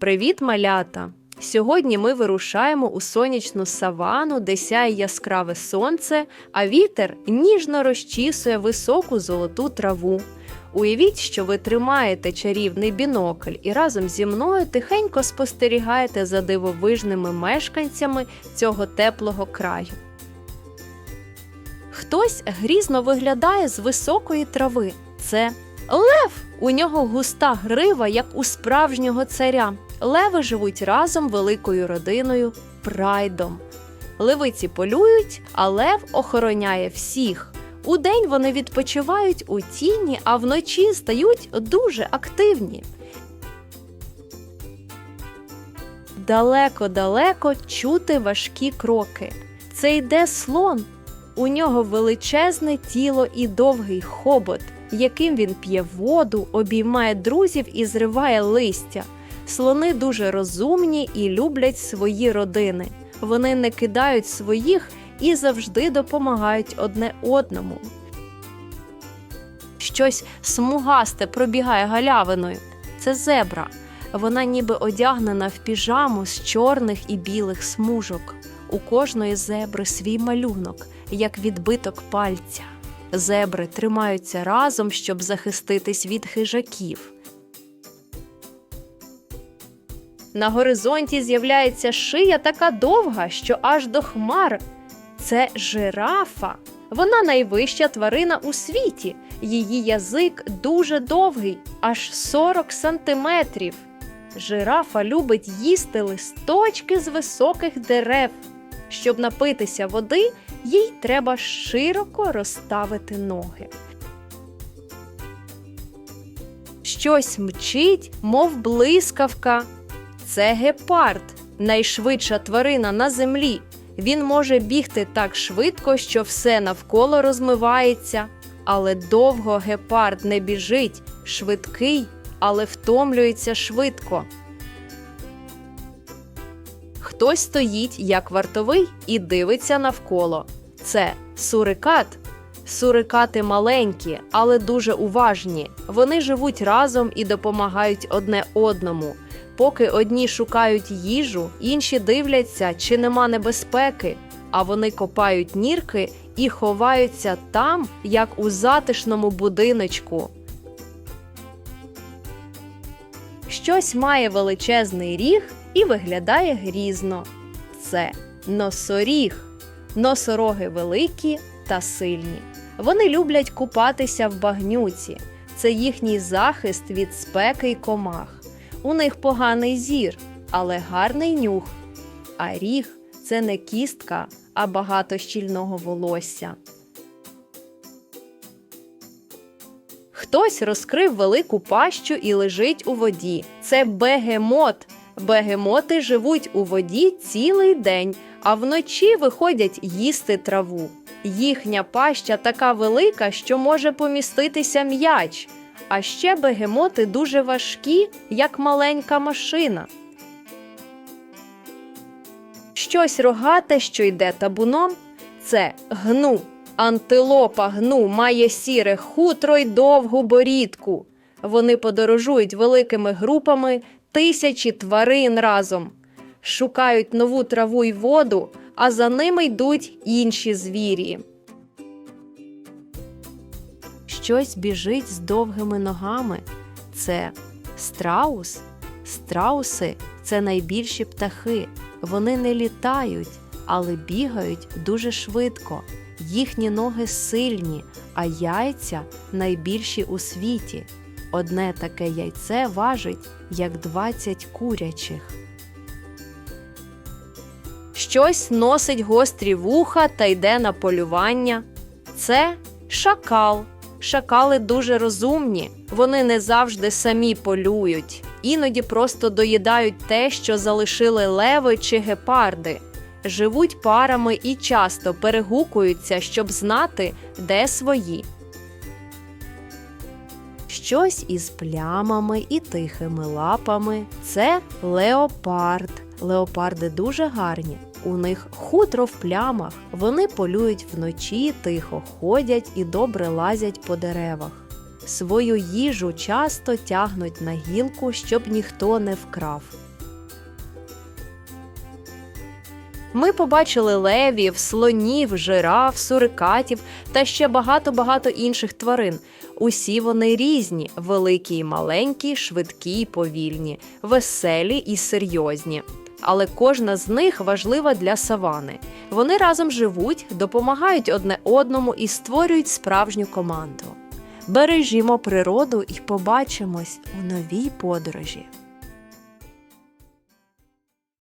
Привіт, малята! Сьогодні ми вирушаємо у сонячну савану, де сяє яскраве сонце, а вітер ніжно розчісує високу золоту траву. Уявіть, що ви тримаєте чарівний бінокль і разом зі мною тихенько спостерігаєте за дивовижними мешканцями цього теплого краю. Хтось грізно виглядає з високої трави. Це лев. У нього густа грива, як у справжнього царя. Леви живуть разом великою родиною прайдом. Левиці полюють, а лев охороняє всіх. Удень вони відпочивають у тіні, а вночі стають дуже активні. Далеко-далеко чути важкі кроки. Це йде слон. У нього величезне тіло і довгий хобот, яким він п'є воду, обіймає друзів і зриває листя. Слони дуже розумні і люблять свої родини. Вони не кидають своїх і завжди допомагають одне одному. Щось смугасте пробігає галявиною. Це зебра. Вона ніби одягнена в піжаму з чорних і білих смужок. У кожної зебри свій малюнок, як відбиток пальця. Зебри тримаються разом, щоб захиститись від хижаків. На горизонті з'являється шия така довга, що аж до хмар. Це жирафа. Вона найвища тварина у світі. Її язик дуже довгий, аж 40 сантиметрів. Жирафа любить їсти листочки з високих дерев. Щоб напитися води, їй треба широко розставити ноги. Щось мчить, мов блискавка. Це гепард, найшвидша тварина на землі. Він може бігти так швидко, що все навколо розмивається. Але довго гепард не біжить, швидкий, але втомлюється швидко. Хтось стоїть як вартовий і дивиться навколо. Це сурикат. Сурикати маленькі, але дуже уважні. Вони живуть разом і допомагають одне одному. Поки одні шукають їжу, інші дивляться, чи нема небезпеки, а вони копають нірки і ховаються там, як у затишному будиночку. Щось має величезний ріг і виглядає грізно. Це носоріг. Носороги великі та сильні. Вони люблять купатися в багнюці. Це їхній захист від спеки й комах. У них поганий зір, але гарний нюх. А ріг це не кістка, а багато щільного волосся. Хтось розкрив велику пащу і лежить у воді. Це бегемот. Бегемоти живуть у воді цілий день, а вночі виходять їсти траву. Їхня паща така велика, що може поміститися м'яч. А ще бегемоти дуже важкі, як маленька машина. Щось рогате, що йде табуном, це гну. Антилопа гну має сіре хутро й довгу борідку. Вони подорожують великими групами тисячі тварин разом, шукають нову траву й воду, а за ними йдуть інші звірі. Щось біжить з довгими ногами. Це страус. Страуси це найбільші птахи. Вони не літають, але бігають дуже швидко. Їхні ноги сильні, а яйця найбільші у світі. Одне таке яйце важить як 20 курячих. Щось носить гострі вуха та йде на полювання. Це шакал. Шакали дуже розумні, вони не завжди самі полюють, іноді просто доїдають те, що залишили леви чи гепарди. Живуть парами і часто перегукуються, щоб знати, де свої. Щось із плямами і тихими лапами це леопард. Леопарди дуже гарні. У них хутро в плямах, вони полюють вночі, тихо ходять і добре лазять по деревах. Свою їжу часто тягнуть на гілку, щоб ніхто не вкрав. Ми побачили левів, слонів, жираф, сурикатів та ще багато-багато інших тварин. Усі вони різні, великі й маленькі, швидкі й повільні, веселі і серйозні. Але кожна з них важлива для савани. Вони разом живуть, допомагають одне одному і створюють справжню команду. Бережімо природу і побачимось у новій подорожі.